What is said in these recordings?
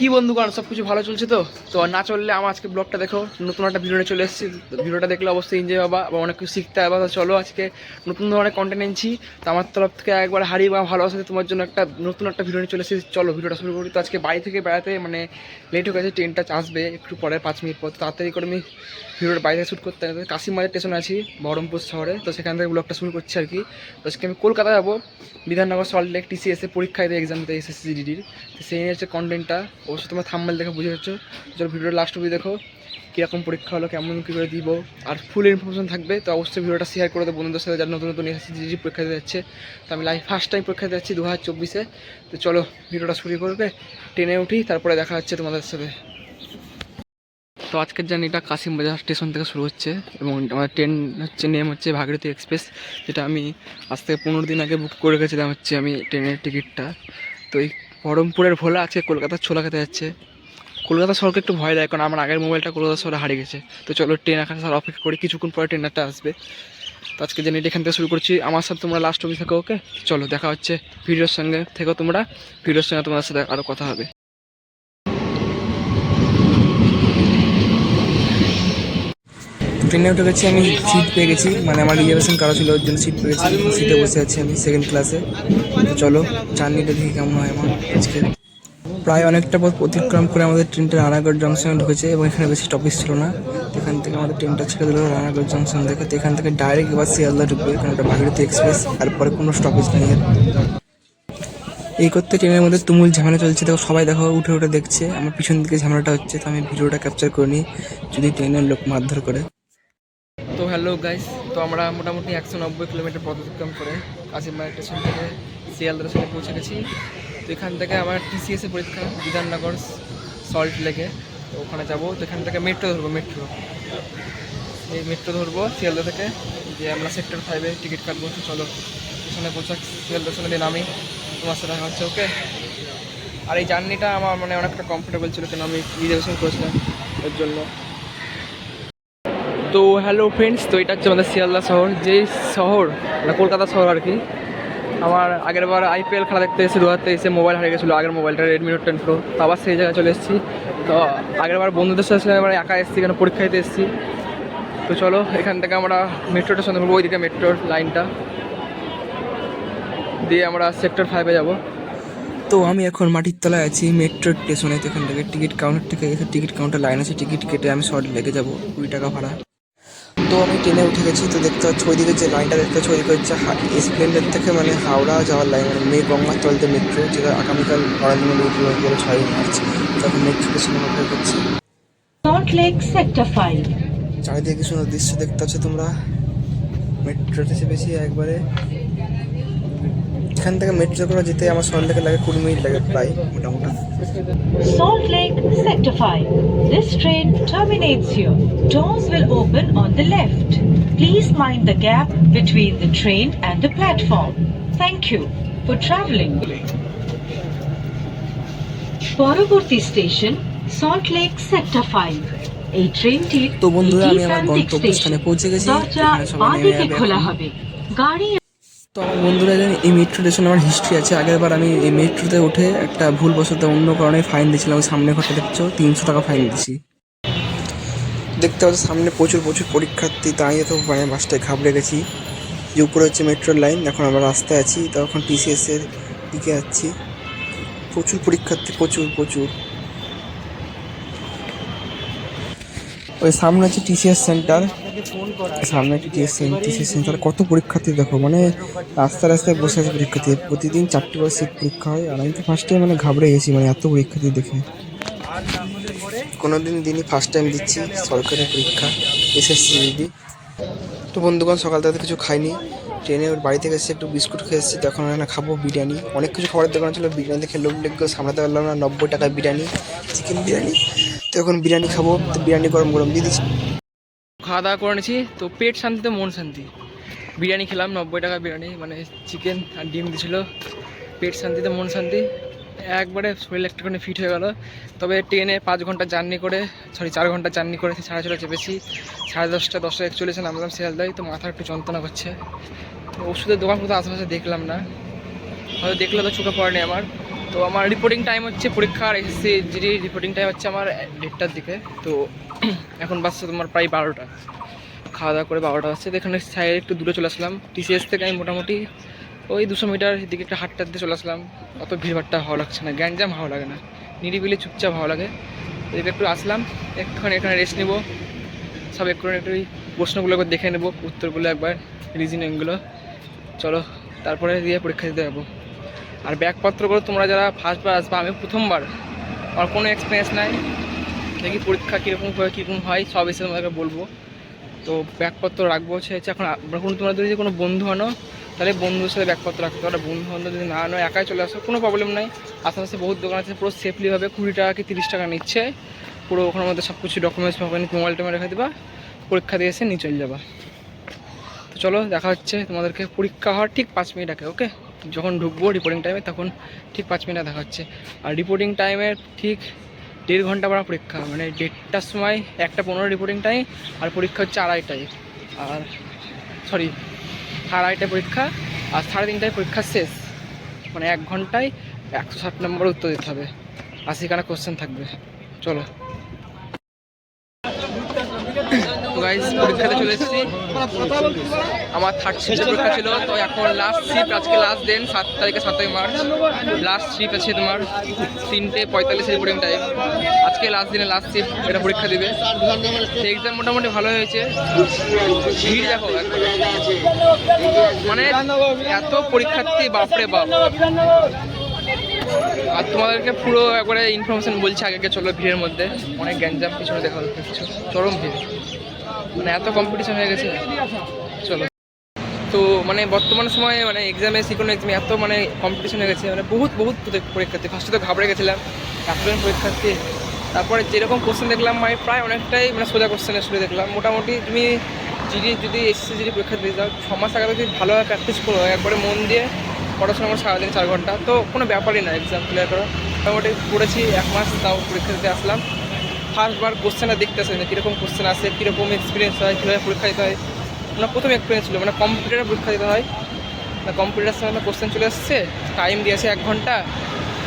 কি বন্ধুগণ সব কিছু ভালো চলছে তো? তো না চললে আমার আজকে ব্লগটা দেখো, নতুন একটা ভিডিও চলে এসেছি। ভিডিওটা দেখলে অবশ্যই এনজয় পাবা বা অনেক কিছু শিখতে হবে। তো চলো আজকে নতুন ধরনের কন্টেন্ট এনেছি। তো আমার তরফ থেকে একবার হারিয়ে বা ভালোবাসা দিয়ে তোমার জন্য একটা নতুন একটা ভিডিও নিয়ে চলে এসেছি। চলো ভিডিওটা শুরু করি। তো আজকে বাড়ি থেকে বেড়াতে মানে লেট হয়ে গেছে ট্রেনটা আসবে একটু পরে, পাঁচ মিনিট পর। তাড়াতাড়ি করে আমি ভিডিওটা বাইরে শ্যুট করতে হবে। কাশিমবাজার স্টেশনে আছি, বহরমপুর শহরে। তো সেখান থেকে ব্লগটা শুরু করছি আর কি। তো আজকে আমি কলকাতা যাব। বিধাননগর সল্ট লেক টিসিএসে পরীক্ষা দিতে এক্সাম দিতে এসএসসি জিডির তো সেই নিয়ে হচ্ছে কন্টেন্টটা অবশ্যই তোমার থাম্বেল দেখে বুঝে যাচ্ছ। চলো ভিডিওর লাস্ট অবধি দেখো, কীরকম পরীক্ষা হলো, কেমন কী করে দিব, আর ফুল ইনফরমেশন থাকবে, তো অবশ্যই ভিডিওটা শেয়ার করে দেবো বন্ধুদের সাথে যারা নতুন নতুন এসএসসি জিডি পরীক্ষা দিতে যাচ্ছে। তো আমি লাইফ ফার্স্ট টাইম পরীক্ষা দিতে যাচ্ছি দু হাজার চব্বিশে। তো চলো ভিডিওটা শুরু করবে ট্রেনে উঠি, তারপরে দেখা হচ্ছে তোমাদের সাথে। তো আজকের জার্নিটা কাশিমবাজার স্টেশন থেকে শুরু হচ্ছে, এবং আমার ট্রেন হচ্ছে নেম হচ্ছে ভাগীরথী এক্সপ্রেস যেটা আমি আজ থেকে পনেরো দিন আগে বুক করে রেখেছিলাম হচ্ছে আমি ট্রেনের টিকিটটা তো এই বহরমপুরের ভোলা আজকে কলকাতার ছোলা খেতে যাচ্ছে। কলকাতা শহরকে একটু ভয় দেয়, কারণ আমার আগের মোবাইলটা কলকাতা শহরে হারিয়ে গেছে। তো চলো ট্রেন এখানে স্যার অপেক্ষা করি, কিছুক্ষণ পরে ট্রেনারটা আসবে। তো আজকে জেনে এখান থেকে শুরু করছি, আমার সাথে তোমরা লাস্ট অবধি থাকো ওকে চলো, দেখা হচ্ছে ভিডিওর সঙ্গে থেকো তোমরা। ভিডিওর সঙ্গে তোমাদের সাথে আরও কথা হবে। ট্রেনে উঠে গেছি, আমি সিট পেয়ে গেছি। মানে আমার রিজার্ভেশন কারও ছিল, ওর জন্য সিট পেয়ে গেছি। সিটে বসে আছি আমি সেকেন্ড ক্লাসে তো চলো জার্নিটা দেখি কেমন হয় আমার আজকে। প্রায় অনেকটা পথ অতিক্রম করে আমাদের ট্রেনটা রানাগড় জংশনে ঢুকেছে এবং এখানে বেশি স্টপেজ ছিল না। এখান থেকে আমাদের ট্রেনটা ছেড়ে দিল রানাগড় জংশন থেকে তো এখান থেকে ডাইরেক্ট এবার শিয়ালদা ঢুকবে, কারণ ওটা ভাগীরথী এক্সপ্রেস তারপরে কোনো স্টপেজ নেই এই করতে ট্রেনের মধ্যে তুমুল ঝামেলা চলছে। দেখো, সবাই দেখো, উঠে উঠে দেখছে। আমার পিছন দিকে ঝামেলাটা হচ্ছে, তো আমি ভিডিওটা ক্যাপচার করে নিই, যদি ট্রেনের লোক মারধর করে। তো হ্যালো গাইস তো আমরা মোটামুটি একশো নব্বই কিলোমিটার পথ অতিক্রম করে কাশিমবাগ স্টেশন থেকে শিয়ালদা স্টেশনে পৌঁছে গেছি। তো এখান থেকে আমার টিসিএসে পরীক্ষা, বিধাননগর সল্ট লেকে তো ওখানে যাব, তো এখান থেকে মেট্রো ধরবো মেট্রো এই মেট্রো ধরবো শিয়ালদা থেকে যে আমরা সেক্টর ফাইভে টিকিট কাটবো। চলো স্টেশনে পৌঁছা শিয়ালদা স্টেশনে দিয়ে নামি। তোমার সাথে দেখা হচ্ছে ওকে আর এই জার্নিটা আমার মানে অনেকটা কমফোর্টেবল ছিল, কেন আমি রিজার্ভেশন করেছিলাম ওর জন্য। তো হ্যালো ফ্রেন্ডস তো এটা হচ্ছে আমাদের শিয়ালদা শহর। যে শহর মানে কলকাতা শহর আর কি, আমার আগের বার আইপিএল খেলা দেখতে এসে দু হাজার তেইশে মোবাইল হারিয়ে গেছিল, আগের মোবাইলটা রেডমি নোট টেন প্রো তো আবার সেই জায়গায় চলে এসেছি। তো আগের বার বন্ধুদের সাথে এবার একা এসেছি কেন পরীক্ষা দিতে এসেছি। তো চলো, এখান থেকে আমরা মেট্রো স্টেশন ধরবো ওইদিকে মেট্রোর লাইনটা দিয়ে আমরা সেক্টর ফাইভে যাব। তো আমি এখন মাটির তলায় আছি মেট্রো স্টেশনে এখান থেকে টিকিট কাউন্টার থেকে টিকিট কাউন্টার লাইন আছে টিকিট কেটে আমি শর্ট লেগে যাব, কুড়ি টাকা ভাড়া। তো আমি ট্রেনে উঠে গেছি তো দেখতে পাচ্ছি ওইদিকে যে লাইনটা দেখতে পাচ্ছি ওইদিকে হচ্ছে স্প্লেন্ডার থেকে মানে হাওড়া যাওয়ার লাইন মানে মে গঙ্গার তলতে মেট্রো যেটা আগামীকাল করার জন্য মেট্রো গেলে ছয় মার্চ তখন মেট্রো স্টেশনে অপেক্ষা করছি। Salt Lake Sector 5. চারিদিকে কি সুন্দর দৃশ্য দেখতে পাচ্ছ তোমরা? মেট্রোতে চেপেছি একবারে। এখান থেকে মেট্রো করে যেতে আমার সল্ট লেকে লাগে কুড়ি মিনিট লাগে প্রায় মোটামুটি Salt Lake Sector 5. This train terminates here. Doors will open on the left. Please mind the gap between the train and the platform. Thank you for traveling. পরবর্তী স্টেশন সল্ট লেক সেক্টর 5 এই ট্রেনটি তো বন্ধুরা, আমি আমার গন্তব্যস্থানে পৌঁছে গেছি। দরজা যাবে খোলা হবে গাড়ি তো আমার বন্ধুরা জানেন এই মেট্রো স্টেশনে আমার হিস্ট্রি আছে। আগের বার আমি এই মেট্রোতে উঠে একটা ভুলবশত অন্য কারণে ফাইন দিয়েছিলাম। সামনে ঘরটা দেখছ? তিনশো টাকা ফাইন দিছি দেখতে পাচ্ছ, সামনে প্রচুর প্রচুর পরীক্ষার্থী। দাঁড়িয়ে তো মানে বাসটায় ঘাবড়ে গেছি। যে উপরে হচ্ছে মেট্রোর লাইন এখন আমরা রাস্তায় আছি। তো এখন টিসিএস এর দিকে যাচ্ছি। প্রচুর পরীক্ষার্থী, প্রচুর প্রচুর। ওই সামনে হচ্ছে টিসিএস সেন্টার সামনে একটা টিএস টিসিএস সেন্টার কত পরীক্ষার্থী দেখো মানে রাস্তায় রাস্তায় বসে আছে পরীক্ষার্থী। প্রতিদিন চারটি করে সিট পরীক্ষা হয় আর আমি তো ফার্স্ট টাইম মানে ঘাবড়ে গেছি মানে এত পরীক্ষার্থী দেখে। কোনো দিন দিনই ফার্স্ট টাইম দিচ্ছি সরকারি পরীক্ষা এসএসসি দিদি তো বন্ধুগণ সকাল থেকে কিছু খাইনি। ট্রেনে ওর বাড়ি থেকে এসে একটু বিস্কুট খেয়ে এসেছি তখন না খাব বিরিয়ানি। অনেক কিছু খাবারের দোকান ছিল বিরিয়ানি খেয়ে লোক লেগে সামলাতে পারলাম না নব্বই টাকা বিরিয়ানি চিকেন বিরিয়ানি। তো এখন বিরিয়ানি খাব তো বিরিয়ানি গরম গরম দিয়ে দিচ্ছি। খাওয়া দাওয়া করে নিয়েছি। তো পেট শান্তিতে, মন শান্তি। বিরিয়ানি খেলাম, নব্বই টাকা বিরিয়ানি মানে চিকেন আর ডিম দিছিল। পেট শান্তিতে, মন শান্তি। একবারে শরীর একটুখানি ফিট হয়ে গেল। তবে ট্রেনে পাঁচ ঘণ্টা জার্নি করে সরি চার ঘণ্টা জার্নি করে সাড়ে ছটা চেপেছি। সাড়ে দশটা দশটা একচল্লিশে নামলাম শিয়ালদায়। তো মাথা একটু যন্ত্রণা করছে তো ওষুধের দোকান কোথাও আশেপাশে দেখলাম না। হয়তো দেখলে তো চোখে পড়েনি আমার। তো আমার রিপোর্টিং টাইম হচ্ছে পরীক্ষার এসএসসি জিডি রিপোর্টিং টাইম হচ্ছে আমার দেড়টার দিকে। তো এখন বাসছে তোমার প্রায় বারোটা। খাওয়া দাওয়া করে বারোটা বাজছে। তো এখানে সাইডে একটু দূরে চলে আসলাম। টিসিএস থেকে আমি মোটামুটি ওই দুশো মিটার দিকে একটা হাঁটতে হাঁটতে চলে আসলাম। অত ভিড়ভাড়টা ভালো লাগছে না। গ্যাঞ্জাম ভালো লাগে না। নিরিবিলি চুপচাপ ভালো লাগে। এদিকে একটু আসলাম। একটুখানি এখানে রেস্ট নেব। সব একটু একটু প্রশ্নগুলো একবার দেখে নেব। উত্তরগুলো একবার রিজনিংগুলো চলো, তারপরে দিয়ে পরীক্ষা দিতে যাব। আর ব্যাগপত্রগুলো তোমরা যারা ফার্স্টবার আসবে, আমি প্রথমবার। আমার কোনো এক্সপিরিয়েন্স নাই। দেখি পরীক্ষা কীরকম হয় কীরকম হয়, সব এসে তোমাদেরকে বলব। তো ব্যাগপত্র রাখব হচ্ছে হচ্ছে এখন এখন তোমরা যদি কোনো বন্ধু আনো, তাহলে বন্ধুর সাথে ব্যাগপত্র রাখতে পারো বন্ধু বান্ধব যদি না আনো, একাই চলে আসো, কোনো প্রবলেম নাই। আশেপাশে বহুত দোকান আছে, পুরো সেফলিভাবে কুড়ি টাকা কি তিরিশ টাকা নিচ্ছে। পুরো ওখানের মধ্যে সব কিছু ডকুমেন্টস মোবাইল টোমাইল রেখে দেবা। পরীক্ষা দিয়ে এসে নিয়ে চলে যাবা। তো চলো, দেখা হচ্ছে তোমাদেরকে পরীক্ষা হওয়ার ঠিক পাঁচ মিনিট আগে ওকে যখন ঢুকবো রিপোর্টিং টাইমে তখন ঠিক পাঁচ মিনিট দেখা হচ্ছে। আর রিপোর্টিং টাইমের ঠিক দেড় ঘণ্টা পর পরীক্ষা মানে দেড়টার সময় একটা পনেরো রিপোর্টিং টাইম আর পরীক্ষা হচ্ছে আড়াইটায়। আর সরি আড়াইটায় পরীক্ষা আর সাড়ে তিনটায় পরীক্ষা শেষ। মানে এক ঘন্টায় একশো ষাট নম্বর উত্তর দিতে হবে। আশিখানা কোশ্চেন থাকবে। চলো তো গাইজ পরীক্ষাতে চলে এসেছি। আমার থার্ড শিফটের পরীক্ষা ছিল, তো এখন লাস্ট শিফট আজকে লাস্ট দিন সাত তারিখে সাতই মার্চ। লাস্ট শিফট আছে তোমার তিনটে পঁয়তাল্লিশ রিপোর্টিং টাইম আজকে লাস্ট দিনে লাস্ট শিফট এটা পরীক্ষা দিবে। এক্সাম মোটামুটি ভালো হয়েছে। ভিড় দেখো মানে এত পরীক্ষার্থী, বাপরে বাপ। আর তোমাদেরকে পুরো একবারে ইনফরমেশন বলছি আগে চলো ভিড়ের মধ্যে। অনেক গ্যাঞ্জাম পিছনে দেখা যাচ্ছে চরম ভিড়। মানে এত কম্পিটিশন হয়ে গেছে। চলো। তো মানে বর্তমান সময়ে মানে এক্সামে কোনো এক্সামে এত মানে কম্পিটিশন হয়ে গেছে। মানে বহুত বহুত পরীক্ষার্থী। ফার্স্টে তো ঘাবড়ে গেছিলাম। এতজন পরীক্ষার্থী। তারপরে যেরকম কোশ্চেন দেখলাম মানে প্রায় অনেকটাই মানে সোজা কোশ্চেনের শুরু দেখলাম। মোটামুটি তুমি জিডি, যদি এসএসসি জিডি পরীক্ষা দিয়ে যাও ছ মাস আগে যদি ভালোভাবে প্র্যাকটিস করো। একবারে মন দিয়ে পড়াশোনা করো সারাদিন চার ঘণ্টা। তো কোনো ব্যাপারই না এক্সাম ক্লিয়ার করো। মোটামুটি পড়েছি এক মাস, তাও পরীক্ষা দিতে আসলাম। ফার্স্টবার কোশ্চেনটা দেখতে আসে যে কীরকম কোশ্চেন আসে কীরকম এক্সপিরিয়েন্স হয়, কীভাবে পরীক্ষা দিতে হয়। না প্রথম এক্সপিরিয়েন্স ছিল মানে কম্পিউটারে পরীক্ষা দিতে হয়। না কম্পিউটার সামনে কোশ্চেন চলে আসছে টাইম দিয়েছে এক ঘণ্টা।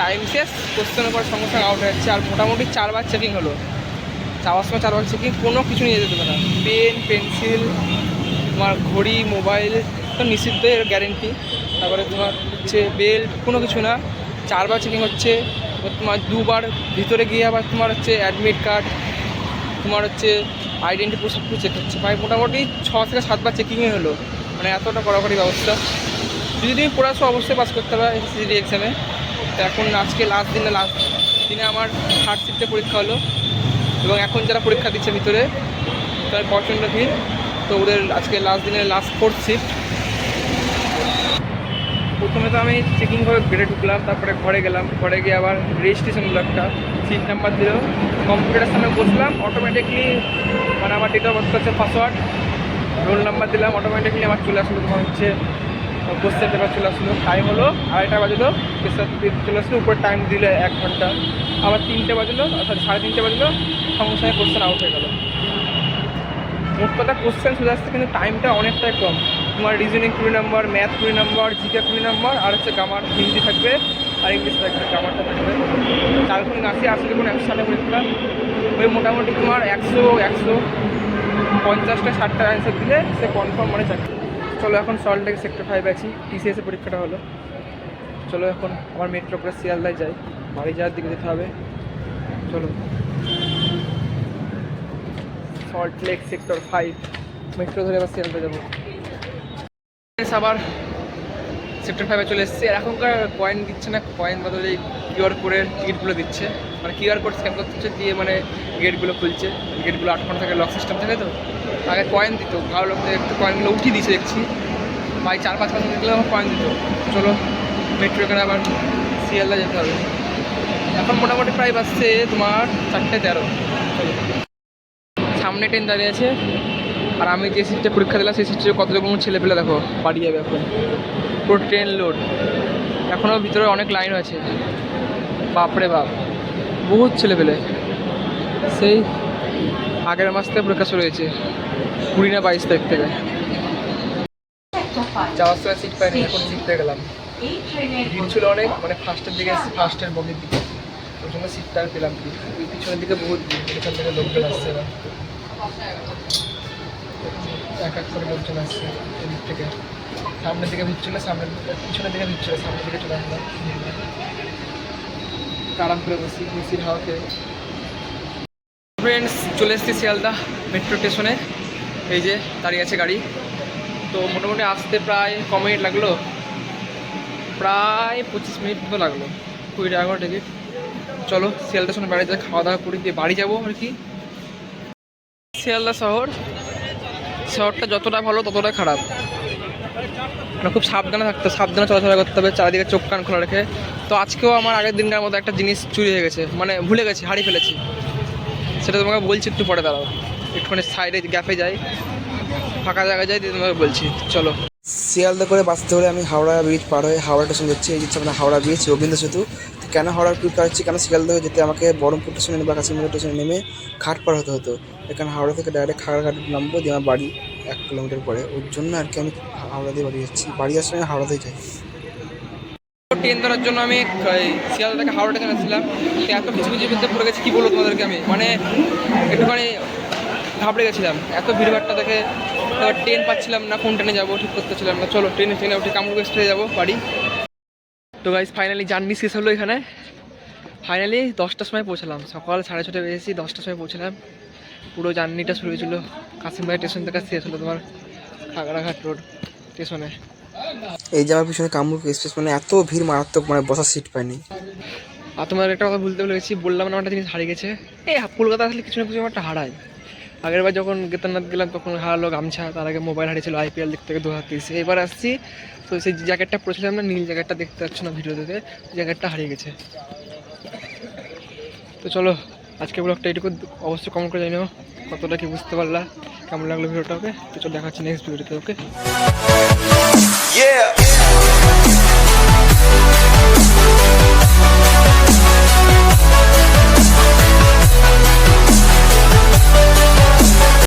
টাইম শেষ কোশ্চেনের পর সঙ্গে সঙ্গে আউট হয়ে যাচ্ছে। আর মোটামুটি চারবার চেকিং হলো। যাওয়ার সময় চারবার চেকিং কোনো কিছু নিয়ে যেতে না। পেন পেন্সিল তোমার ঘড়ি মোবাইল তো নিষিদ্ধ এর গ্যারেন্টি তারপরে তোমার হচ্ছে বেল্ট কোনো কিছু না। চারবার চেকিং হচ্ছে। তোমার দুবার ভিতরে গিয়ে আবার তোমার হচ্ছে অ্যাডমিট কার্ড তোমার হচ্ছে আইডেন্টি প্রুফ সব কিছু চেক হচ্ছে প্রায় মোটামুটি ছ থেকে সাতবার চেকিংই হলো। মানে এতটা কড়াকড়ি ব্যবস্থা। যদি তুমি পড়াশো অবশ্যই পাস করতে হবে এসএসসি এক্সামে তো এখন আজকে লাস্ট দিনে লাস্ট দিনে আমার থার্ড শিফটে পরীক্ষা হলো। এবং এখন যারা পরীক্ষা দিচ্ছে ভিতরে, তার প্রচণ্ড ভিড়। তো ওদের আজকে লাস্ট দিনের লাস্ট ফোর্থ শিফট প্রথমে তো আমি চেকিং করে বেড়ে ঢুকলাম, তারপরে ঘরে গেলাম। ঘরে গিয়ে আবার রেজিস্ট্রেশন হলো একটা। সিট নাম্বার দিল। কম্পিউটারের সামনে বসলাম অটোমেটিকলি মানে আমার ডেট অফ বার্থ হচ্ছে পাসওয়ার্ড রোল নাম্বার দিলাম অটোমেটিকলি আমার চলে আসলো তোমার হচ্ছে কোশ্চেন পেপার চলে আসলো। টাইম হলো আড়াইটা বাজলো চলে আসলো, উপরে টাইম দিলে এক ঘণ্টা। আবার তিনটে বাজলো সরি সাড়ে তিনটে বাজলো সঙ্গে সঙ্গে কোশ্চেন আউট হয়ে গেলো। মোট কথা কোশ্চেন সোজা আসছে, কিন্তু টাইমটা অনেকটাই কম। তোমার রিজনিং কুড়ি নাম্বার ম্যাথ কুড়ি নাম্বার জিকে কুড়ি নাম্বার আর হচ্ছে গামার হিন্দি থাকবে, আর ইংলিশ থাকবে গামারটা থাকবে। চার গুণ আশি আশি দেখুন একশো সালে পরীক্ষা। ওই মোটামুটি তোমার একশো একশো পঞ্চাশটা, ষাটটা অ্যান্সার দিলে সে কনফার্ম মানে চাকরি চলো এখন সল্ট সল্টলেক সেক্টর ফাইভ আছি টিসিএসের পরীক্ষাটা হলো। চলো এখন আমার মেট্রো করে শিয়ালদায় যাই, বাড়ি যাওয়ার দিকে যেতে হবে। চলো। Salt Lake sector five metro ধরে আবার শিয়ালদা যাব। আবার সেক্টর ফাইভে চলে এসেছি। আর এখনকার কয়েন দিচ্ছে না কয়েন বদলে কিউআর কোডের টিকিটগুলো দিচ্ছে। মানে কিউআর কোড স্ক্যান করতে হচ্ছে দিয়ে মানে গেটগুলো খুলছে। গেটগুলো আটকানো থাকে লক সিস্টেম থাকে তো। আগে কয়েন দিত, ভালো লোক একটু কয়েনগুলো উঠিয়ে দিয়েছে দেখছি। ভাই চার পাঁচ মাস দেখলে আমার কয়েন দিত। চলো মেট্রো এখানে আবার শিয়ালদা যেতে হবে। এখন মোটামুটি প্রায় বাজছে তোমার চারটে তেরো। সামনে ট্রেন দাঁড়িয়ে আছে। আর আমি যে সিটটা পরীক্ষা দিলাম সেই সিটে কত রকম ছেলে পেলে দেখো? বাড়ি যাবে এখন। পুরো ট্রেন লোড এখনও ভিতরে অনেক লাইন আছে। বাপরে বাপ। বহুত ছেলে পেলে সেই আগের মাস থেকে পরীক্ষা শুরু হয়েছে। কুড়ি না বাইশ তারিখ থেকে। যাওয়ার সময় সিট পাইনি এখন সিট পেয়ে গেলাম। ভিড় ছিল অনেক মানে ফার্স্টের দিকে ফার্স্টের বগির দিকে। ওই জন্য সিটটা আর পেলাম পিছনের দিকে বহুত ভিড় এখান থেকে লোকজন আসছে না। এক এক করে লোকজন আসছে এদিক থেকে। সামনের দিকে ভিড় ছিল সামনের পিছনের দিকে ভিড় সামনের দিকে চলে আসলাম আরাম করে বসি বসির হাওয়া খেয়ে ফ্রেন্ডস চলে এসেছি শিয়ালদা মেট্রো স্টেশনে এই যে দাঁড়িয়ে আছে গাড়ি। তো মোটামুটি আসতে প্রায় ক মিনিট লাগল। প্রায় পঁচিশ মিনিট মতো লাগল। কুড়ি টাকা করে টিকিট চলো শিয়ালদার সঙ্গে বাড়ি যাই, খাওয়া দাওয়া করে, দিয়ে বাড়ি যাব আর কি। শিয়ালদা শহর। শহরটা যতটা ভালো, ততটা খারাপ। মানে খুব সাবধানে থাকতে, সাবধানে চলাফেরা করতে হবে, চারিদিকে চোখ কান খোলা রেখে। তো আজকেও আমার আগের দিনকার মতো একটা জিনিস চুরি হয়ে গেছে মানে ভুলে গেছি, হারিয়ে ফেলেছি। সেটা তোমাকে বলছি, একটু পরে দাঁড়াও। একটুখানি সাইডে গ্যাপে যাই, ফাঁকা জায়গায় যাই, দিয়ে তোমাকে বলছি, চলো। শিয়ালদা করে বাঁচতে ধরে আমি হাওড়া ব্রিজ পার হয়ে হাওড়া স্টেশন যাচ্ছি, এই হচ্ছে আপনার হাওড়া ব্রিজ রবীন্দ্র সেতু। কেন হাওড়া ব্রিজ পার কেন শিয়ালদা হয়ে যেতে আমাকে বহরমপুর স্টেশনে বা কাশিমপুর স্টেশনে নেমে ঘাট পার হতে হতো। এখানে হাওড়া থেকে ডাইরেক্ট খাগড়াঘাট নামবো, দিয়ে আমার বাড়ি এক কিলোমিটার পরে। ওর জন্য আর কি আমি হাওড়া দিয়ে বাড়ি যাচ্ছি। বাড়ি আসার সময় হাওড়াতেই যাই। ট্রেন ধরার জন্য আমি শিয়ালদা থেকে হাওড়া ট্রেন আসছিলাম এত কিছু কিছু ভিতরে পড়ে গেছি, কী বলব তোমাদেরকে আমি? মানে একটুখানি ঘাবড়ে গেছিলাম। এত ভিড়ভাড়টা দেখে ট্রেন পাচ্ছিলাম না, কোন ট্রেনে যাব, ঠিক করতেছিলাম না। চলো ট্রেনে ট্রেনে উঠে কামরূপ এক্সপ্রেসে যাব, বাড়ি। তো গাইজ ফাইনালি জার্নি শেষ হলো এখানে। ফাইনালি দশটার সময় পৌঁছালাম। সকাল সাড়ে ছটায় বেজেছি দশটার সময় পৌঁছালাম। পুরো জার্নিটা শুরু হয়েছিল। কাশিমবাড়ি স্টেশন থেকে শেষ হলো তোমার খাগড়াঘাট রোড স্টেশনে এই যাওয়ার পিছনে কামরূপ এক্সপ্রেস মানে এত ভিড় মারাত্মক মানে বসার সিট পাইনি। আর তোমার একটা কথা বলতে বলেছি বললাম না একটা জিনিস হারিয়ে গেছে। এই কলকাতা আসলে কিছু না কিছু আমার একটা হারায়। আগের বার যখন কেদারনাথ গেলাম, তখন হারালো গামছা, তার আগে মোবাইল হারিয়েছিল আইপিএল দেখতে থেকে দু হাজার তেইশে এবার আসছি, তো সেই জ্যাকেটটা পরেছিলাম না নীল জ্যাকেটটা দেখতে পাচ্ছ না ভিডিও ভিডিওতে জ্যাকেটটা হারিয়ে গেছে। তো চলো আজকে ব্লগটা এটুকু অবশ্যই কমেন্ট করে জানিও, কতটা কি বুঝতে পারলা, কেমন লাগল ভিডিওটা, ওকে? তো চলো, দেখাচ্ছি নেক্সট ভিডিওতে ওকে.